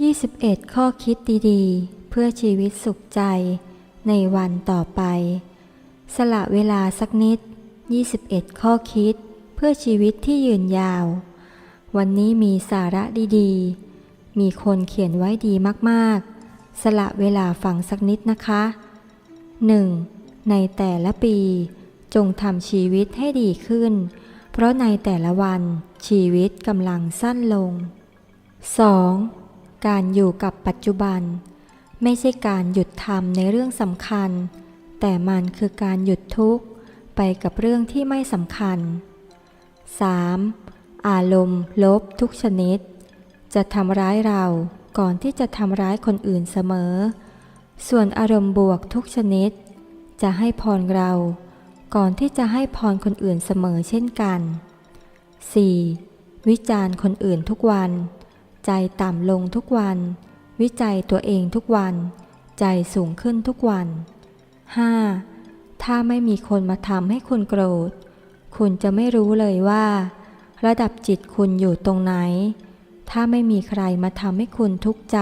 21 ข้อคิดดีๆ เพื่อชีวิตสุขใจในวันต่อไป สละเวลาสักนิด 21 ข้อคิดเพื่อชีวิตที่ยืนยาว วันนี้มีสาระดีๆ มีคนเขียนไว้ดีมากๆ สละเวลาฟังสักนิดนะคะ 1. ในแต่ละปี จงทำชีวิตให้ดีขึ้น เพราะในแต่ละวันชีวิตกำลังสั้นลง 2. การอยู่กับปัจจุบัน ไม่ใช่การหยุดทำในเรื่องสำคัญ แต่มันคือการหยุดทุกข์ไปกับเรื่องที่ไม่สำคัญ 3. อารมณ์ลบทุกชนิด จะทำร้ายเราก่อนที่จะทำร้ายคนอื่นเสมอ ส่วนอารมณ์บวกทุกชนิด จะให้พรเรา ก่อนที่จะให้พรคนอื่นเสมอเช่นกัน 4. วิจารณ์คนอื่นทุกวัน ใจต่ำลงทุกวัน วิจัยตัวเองทุกวัน ใจสูงขึ้นทุกวัน 5. ถ้าไม่มีคนมาทำให้คุณโกรธ คุณจะไม่รู้เลยว่า ระดับจิตคุณอยู่ตรงไหน ถ้าไม่มีใครมาทำให้คุณทุกข์ใจ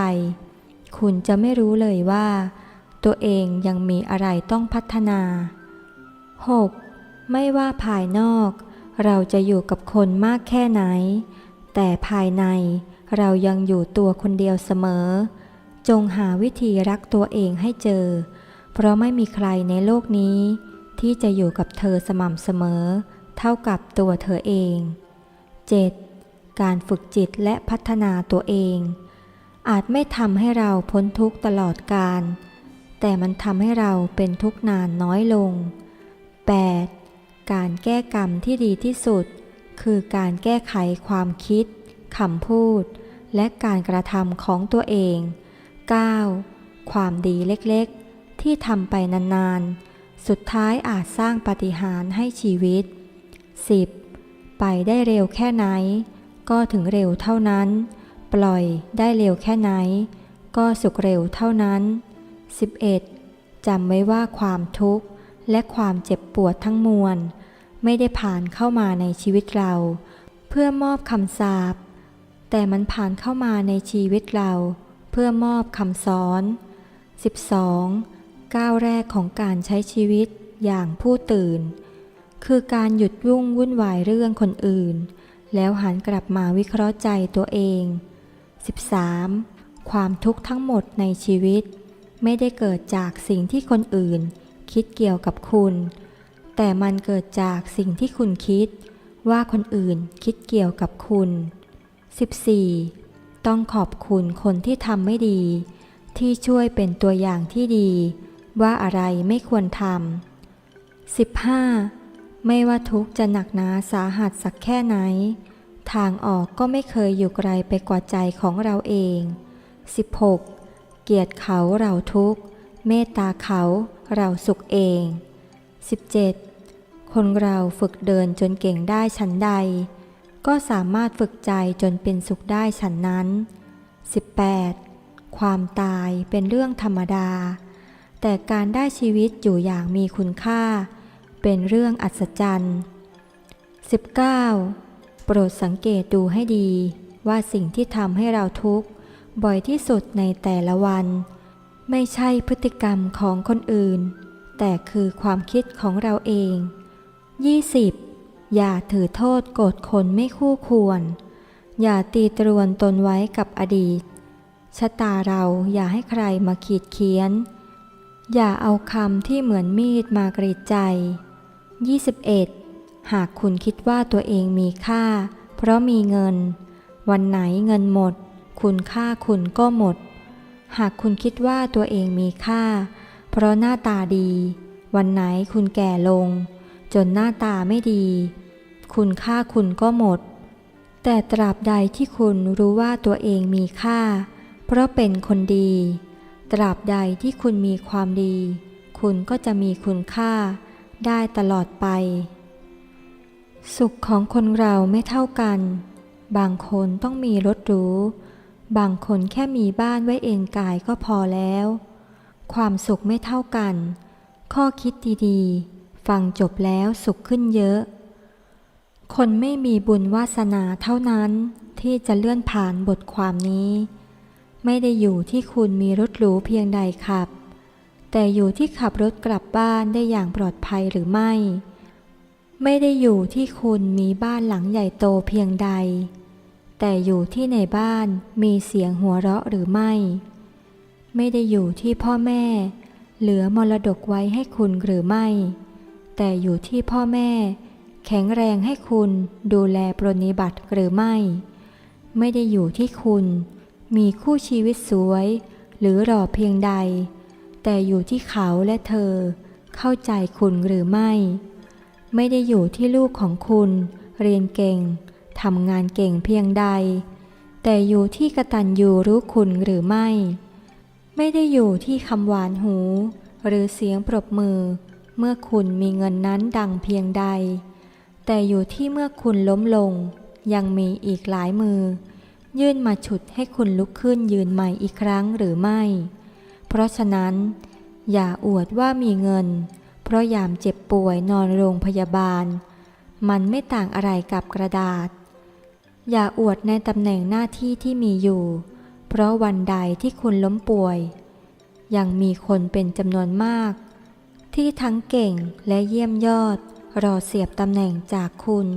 คุณจะไม่รู้เลยว่า ตัวเองยังมีอะไรต้องพัฒนา 6. ไม่ว่าภายนอก เราจะอยู่กับคนมากแค่ไหน แต่ภายในเรายังอยู่ตัวคนเดียวเสมอ จงหาวิธีรักตัวเองให้เจอ เพราะไม่มีใครในโลกนี้ ที่จะอยู่กับเธอสม่ำเสมอ เท่ากับตัวเธอเอง 7. การฝึกจิตและพัฒนาตัวเอง อาจไม่ทำให้เราพ้นทุกข์ตลอดกาลแต่มันทำให้เราเป็นทุกข์นานน้อยลง 8. การแก้กรรมที่ดีที่สุด คือการแก้ไขความคิดคำพูด และการกระทำของตัวเอง 9. ความดีเล็กๆ ที่ทำไปนานๆ สุดท้ายอาจสร้างปาฏิหาริย์ให้ชีวิต 10. ไปได้เร็วแค่ไหน ก็ถึงเร็วเท่านั้น ปล่อยได้เร็วแค่ไหน ก็สุขเร็วเท่านั้น 11. จำไว้ว่าความทุกข์และความเจ็บปวดทั้งมวล ไม่ได้ผ่านเข้ามาในชีวิตเรา เพื่อมอบคำสาปแต่มันผ่านเข้ามาในชีวิตเรา เพื่อมอบคำสอน 12. ก้าวแรกของการใช้ชีวิตอย่างผู้ตื่น คือการหยุดยุ่งวุ่นวายเรื่องคนอื่น แล้วหันกลับมาวิเคราะห์ใจตัวเอง 13. ความทุกข์ทั้งหมดในชีวิต ไม่ได้เกิดจากสิ่งที่คนอื่น คิดเกี่ยวกับคุณ แต่มันเกิดจากสิ่งที่คุณคิด ว่าคนอื่นคิดเกี่ยวกับคุณ 14. ต้องขอบคุณคนที่ทำไม่ดี ที่ช่วยเป็นตัวอย่างที่ดี ว่าอะไรไม่ควรทำ 15. ไม่ว่าทุกจะหนักหนาสาหัสสักแค่ไหน ทางออกก็ไม่เคยอยู่ไกลไปกว่าใจของเราเอง 16. เกียรติเขาเราทุกเมตตาเขาเราสุขเอง 17. คนเราฝึกเดินจนเก่งได้ฉันใด ก็สามารถฝึกใจจนเป็นสุขได้ฉันนั้น 18. ความตายเป็นเรื่องธรรมดา แต่การได้ชีวิตอยู่อย่างมีคุณค่า เป็นเรื่องอัศจรรย์ 19. โปรดสังเกตดูให้ดีว่าสิ่งที่ทำให้เราทุกข์ บ่อยที่สุดในแต่ละวัน ไม่ใช่พฤติกรรมของคนอื่น แต่คือความคิดของเราเอง 20. อย่าถือโทษโกรธคนไม่คู่ควร อย่าตีตรวนตนไว้กับอดีต ชะตาเราอย่าให้ใครมาขีดเขียน อย่าเอาคำที่เหมือนมีดมากรีดใจ 21. หากคุณคิดว่าตัวเองมีค่า เพราะมีเงิน วันไหนเงินหมด คุณค่าคุณก็หมด หากคุณคิดว่าตัวเองมีค่า เพราะหน้าตาดี วันไหนคุณแก่ลง จนหน้าตาไม่ดี คุณค่าคุณก็หมด แต่ตราบใดที่คุณรู้ว่าตัวเองมีค่า เพราะเป็นคนดี ตราบใดที่คุณมีความดี คุณก็จะมีคุณค่า ได้ตลอดไป สุขของคนเราไม่เท่ากัน บางคนต้องมีรถหรู บางคนแค่มีบ้านไว้เอนกายก็พอแล้ว ความสุขไม่เท่ากัน ข้อคิดดีๆ ฟังจบแล้วสุขขึ้นเยอะ คนไม่มีบุญวาสนาเท่านั้นที่จะเลื่อนผ่านบทความนี้ ไม่ได้อยู่ที่คุณมีรถหรูเพียงใดขับ แต่อยู่ที่ขับรถกลับบ้านได้อย่างปลอดภัยหรือไม่ ไม่ได้อยู่ที่คุณมีบ้านหลังใหญ่โตเพียงใด แต่อยู่ที่ในบ้านมีเสียงหัวเราะหรือไม่ ไม่ได้อยู่ที่พ่อแม่ เหลือมรดกไว้ให้คุณหรือไม่ แต่อยู่ที่พ่อแม่ แข็งแรงให้คุณดูแลปรนนิบัติหรือไม่ ไม่ได้อยู่ที่คุณ มีคู่ชีวิตสวย หรือรอเพียงใด แต่อยู่ที่เขาและเธอ เข้าใจคุณหรือไม่ ไม่ได้อยู่ที่ลูกของคุณ เรียนเก่งทำงานเก่งเพียงใด แต่อยู่ที่กระตัญญูรู้คุณหรือไม่ ไม่ได้อยู่ที่คำหวานหู หรือเสียงปรบมือ เมื่อคุณมีเงินนั้นดังเพียงใด แต่อยู่ที่เมื่อคุณล้มลง ยังมีอีกหลายมือ ยื่นมาฉุดให้คุณลุกขึ้นยืนใหม่อีกครั้งหรือไม่ เพราะฉะนั้น อย่าอวดว่ามีเงิน เพราะยามเจ็บป่วยนอนโรงพยาบาล มันไม่ต่างอะไรกับกระดาษ อย่าอวดในตำแหน่งหน้าที่ที่มีอยู่ เพราะวันใดที่คุณล้มป่วย ยังมีคนเป็นจำนวนมาก ที่ทั้งเก่งและเยี่ยมยอด รอเสียบตำแหน่งจากคุณ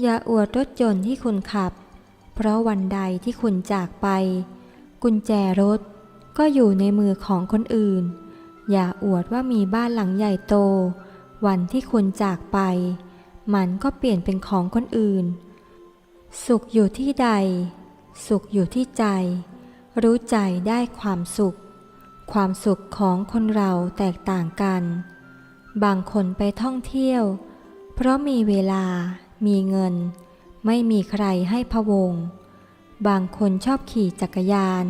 อย่าอวดรถยนต์ที่คุณขับ เพราะวันใดที่คุณจากไป กุญแจรถ ก็อยู่ในมือของคนอื่น อย่าอวดว่ามีบ้านหลังใหญ่โต วันที่คุณจากไป มันก็เปลี่ยนเป็นของคนอื่น สุขอยู่ที่ใด สุขอยู่ที่ใจ รู้ใจได้ความสุข ความสุขของคนเราแตกต่างกัน บางคนไปท่องเที่ยว เพราะมีเวลา มีเงิน ไม่มีใครให้พะวง บางคนชอบขี่จักรยาน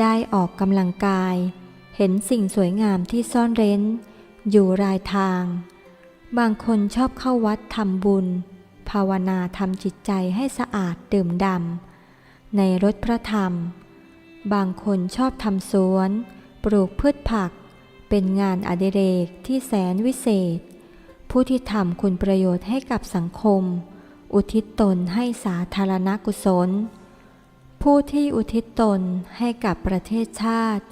ได้ออกกำลังกาย เห็นสิ่งสวยงามที่ซ่อนเร้น อยู่รายทาง บางคนชอบเข้าวัดทำบุญ ภาวนาทำจิตใจให้สะอาดดื่มดำในรถพระธรรม บางคนชอบทำสวน ปลูกพืชผัก เป็นงานอดิเรกที่แสนวิเศษ ผู้ที่ทำคุณประโยชน์ให้กับสังคม อุทิศตนให้สาธารณกุศล ผู้ที่อุทิศตนให้กับประเทศชาติ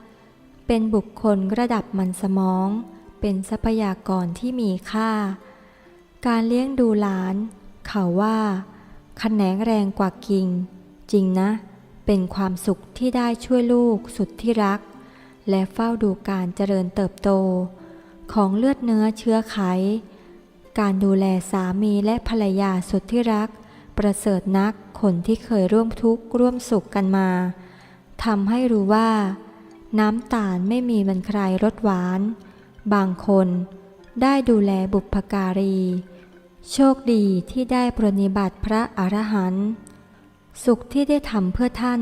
เป็นบุคคลระดับมันสมอง เป็นทรัพยากรที่มีค่า การเลี้ยงดูหลาน เขาว่าขแขนงแรงกว่ากิ่ง จริงนะ เป็นความสุขที่ได้ช่วยลูกสุดที่รัก และเฝ้าดูการเจริญเติบโต ของเลือดเนื้อเชื้อไข การดูแลสามีและภรรยาสุดที่รัก ประเสริฐนัก คนที่เคยร่วมทุกข์ร่วมสุขกันมาทำให้รู้ว่า น้ำตาลไม่มีบรรคายรสหวาน บางคนได้ดูแลบุพการี โชคดีที่ได้ปรนนิบัติพระอรหันต์สุขที่ได้ทำเพื่อท่าน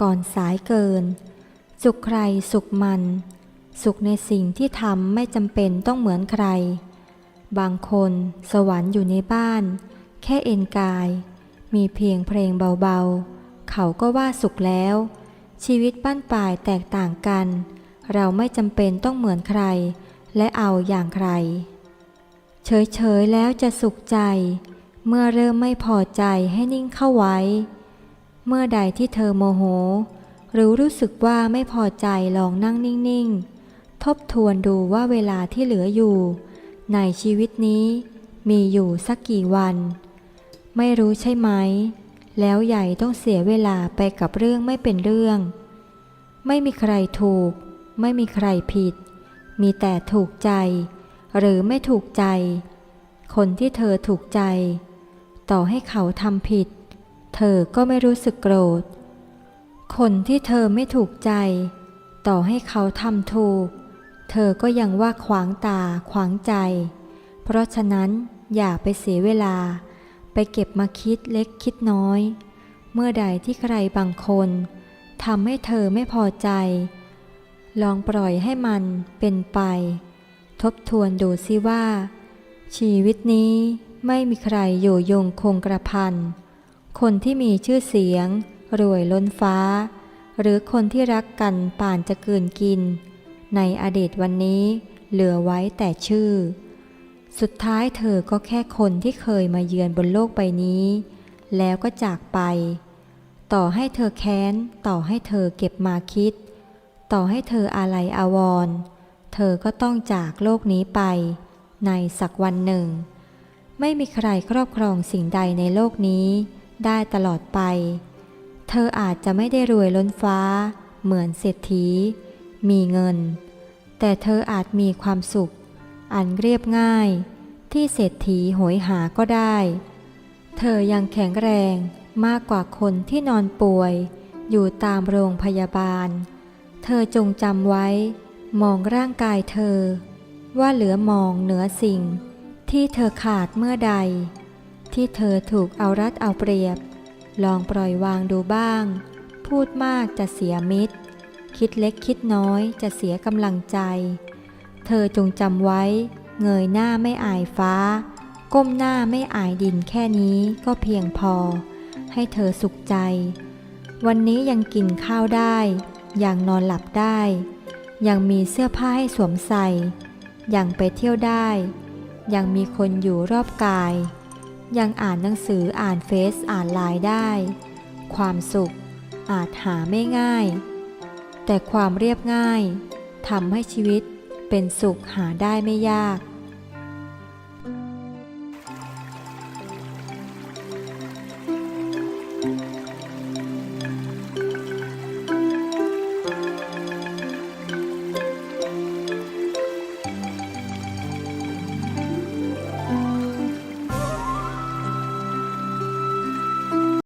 ก่อนสายเกิน สุขใครสุขมัน สุขในสิ่งที่ทำไม่จำเป็นต้องเหมือนใคร บางคนสวรรค์อยู่ในบ้าน แค่เอนกาย มีเพียงเพลงเบาๆ เขาก็ว่าสุขแล้ว ชีวิตบ้านปลายแตกต่างกัน เราไม่จำเป็นต้องเหมือนใคร และเอาอย่างใคร เฉยๆแล้วจะสุขใจ เมื่อเริ่มไม่พอใจให้นิ่งเข้าไว้ เมื่อใดที่เธอโมโห หรือรู้สึกว่าไม่พอใจลองนั่งนิ่งๆ ทบทวนดูว่าเวลาที่เหลืออยู่ ในชีวิตนี้มีอยู่สักกี่วัน ไม่รู้ใช่ไหม แล้วใหญ่ต้องเสียเวลาไปกับเรื่องไม่เป็นเรื่อง ไม่มีใครถูก ไม่มีใครผิด มีแต่ถูกใจ หรือไม่ถูกใจ คนที่เธอถูกใจ ต่อให้เขาทำผิด เธอก็ไม่รู้สึกโกรธ คนที่เธอไม่ถูกใจ ต่อให้เขาทำถูก เธอก็ยังว่าขวางตาขวางใจ เพราะฉะนั้นอย่าไปเสียเวลา ไปเก็บมาคิดเล็กคิดน้อย เมื่อใดที่ใครบางคนทำให้เธอไม่พอใจ ลองปล่อยให้มันเป็นไป ทบทวนดูซิว่า ชีวิตนี้ไม่มีใครอยู่ยงคงกระพัน คนที่มีชื่อเสียง รวยล้นฟ้า หรือคนที่รักกันป่านจะเกลืนกิน ในอดีตวันนี้เหลือไว้แต่ชื่อ สุดท้ายเธอก็แค่คนที่เคยมาเยือนบนโลกใบนี้ แล้วก็จากไป ต่อให้เธอแค้น ต่อให้เธอเก็บมาคิด ต่อให้เธออาลัยอาวรณ์เธอก็ต้องจากโลกนี้ไป ในสักวันหนึ่ง ไม่มีใครครอบครองสิ่งใดในโลกนี้ ได้ตลอดไป เธออาจจะไม่ได้รวยล้นฟ้า เหมือนเศรษฐี มีเงิน แต่เธออาจมีความสุข อันเรียบง่ายที่เศรษฐีโหยหาก็ได้ เธอยังแข็งแรงมากกว่าคนที่นอนป่วย อยู่ตามโรงพยาบาล เธอจงจำไว้ มองร่างกายเธอ ว่าเหลือมองเหนือสิ่ง ที่เธอขาดเมื่อใด ที่เธอถูกเอารัดเอาเปรียบ ลองปล่อยวางดูบ้าง พูดมากจะเสียมิตร คิดเล็กคิดน้อยจะเสียกำลังใจ เธอจงจำไว้ เงยหน้าไม่อายฟ้า ก้มหน้าไม่อายดินแค่นี้ก็เพียงพอ ให้เธอสุขใจ วันนี้ยังกินข้าวได้ ยังนอนหลับได้ ยังมีเสื้อผ้าให้สวมใส่ ยังไปเที่ยวได้ ยังมีคนอยู่รอบกาย ยังอ่านหนังสืออ่านเฟซอ่านไลน์ได้ ความสุขอาจหาไม่ง่าย แต่ความเรียบง่ายทำให้ชีวิต เป็นสุขหาได้ไม่ยาก